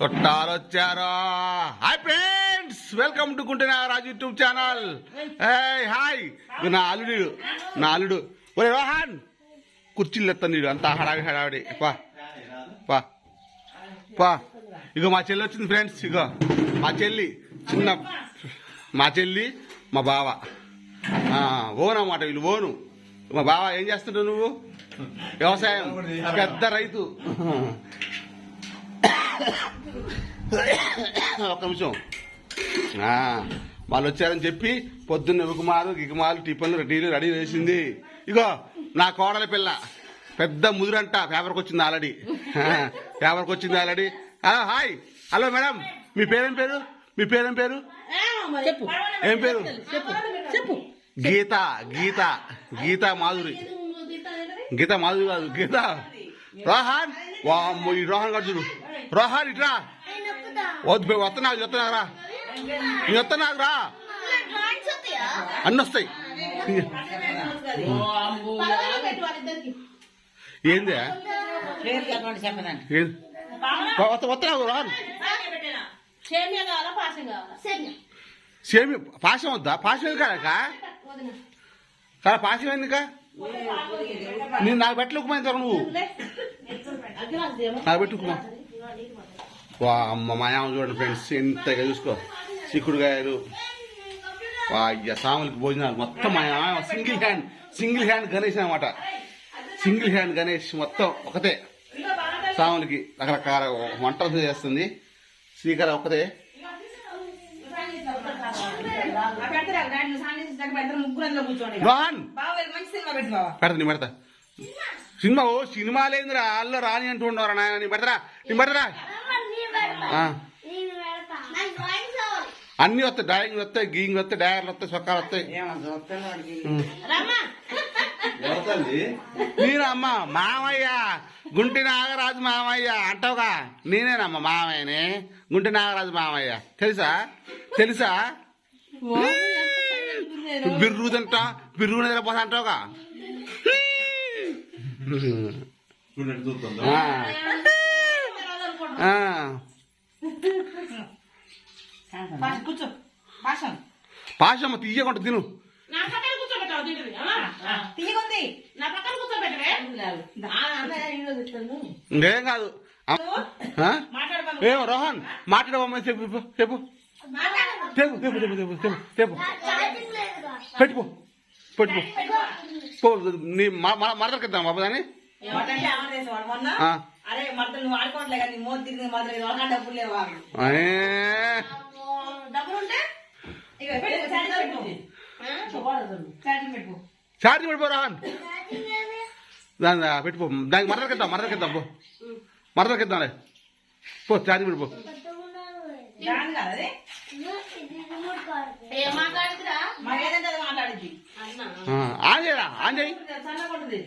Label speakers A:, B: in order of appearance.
A: చుట్టాలు వచ్చారు hi friends welcome to Raju YouTube channel hi ఇగో నా అల్లుడు నా అల్లుడు. ఒరే రోహన్ కుర్చీలు ఎత్తాను నీడు అంతా హడావి హడావిడి. పా పా పా. ఇగో మా చెల్లి వచ్చింది ఫ్రెండ్స్ ఇగో మా చెల్లి చిన్న మా చెల్లి మా బావ. ఆ, ఓన్ అన్నమాట వీళ్ళు ఓను. మా బావ ఏం చేస్తుంటావు నువ్వు? వ్యవసాయం. పెద్ద రైతు. ఒక్క నిమిషం. వాళ్ళు వచ్చారని చెప్పి పొద్దున్న ఉగుమాలు గిగుమాలు టిఫిన్లు టీలు రెడీ చేసింది. ఇగో నా కోడల పిల్ల. పెద్ద ముదురంట. పేపర్కి వచ్చింది ఆల్రెడీ. పేపర్కి వచ్చింది ఆల్రెడీ. హాయ్. Hello madam. మీ పేరేం పేరు? మీ పేరేం పేరు?
B: చెప్పు.
A: ఏం పేరు?
B: చెప్పు. చెప్పు.
A: గీత గీత గీత మాధురి. గీత మాధురి కాదు గీత. రోహన్. వామ్మో ఈ రోహన్ గారు చూడు. రోహాన్ ఇట్రా వద్దు వస్తున్నావు చెప్తున్నారా నేను వస్తున్నాకు రా. అన్నీ వస్తాయి. ఏంది?
C: వస్తున్నావు
A: రాను పాశం వద్దా? పాశం కాదక కదా పాశం ఎందుక? నేను నాకు పెట్టుకుమా ఇంతవరకు నువ్వు? నాకు పెట్టుకుమా వా అమ్మ మా అమ్మ చూడండి ఫ్రెండ్స్ ఎంతగా చూసుకో. చిక్కుడుకాయలు వా అయ్య సాములకి భోజనాలు. మొత్తం మా అమ్మ single hand single hand Ganesh అనమాట సింగిల్ హ్యాండ్ గణేష్ మొత్తం ఒకతే సాములకి రకరకాల వంటలు చేస్తుంది. శ్రీకర
B: బావ.
A: పెడతా పెడతా. సినిమా ఓ సినిమా లేదురా అల్లో రాని అంటూ ఉండవరా నాయన నీ పెడతారా? నీ పెడతారా. అన్ని వస్తాయి డ్రాయింగ్ వస్తాయి గీయింగ్ వస్తాయి డయర్లు వస్తాయి సొక్కాలు వస్తాయి. నేను అమ్మ? మామయ్య. గుంటి నాగరాజు మామయ్య. అంటావుగా? నేనేనమ్మ మామయ్యని. గుంటి నాగరాజు మామయ్య. తెలుసా? తెలుసా? బిర్రు తింటా బిర్రు నిద్రపోతా అంటావుగా? పాషమ్మ తీయకుండా తిను. ఏం కాదు. ఏమో రోహన్ మాట్లాడబమ్మ చెప్పు చెప్పు చెప్పు. చెప్పు చెప్పు చెప్పు చెప్పు పెట్టుకో పెట్టుకో పో నీ మరదలు కదా బాబు దాన్ని? చార్జ్ పెట్టిపోరా దాని పెట్టిపో దానికి మరదలు కదా మరదలు కదా పో. మరదలు కదా
B: పో చార్జ్ పెట్టిపో
C: ఏ మాట్లాడుతురా
A: అంజలి
B: సన్న కొట్టుది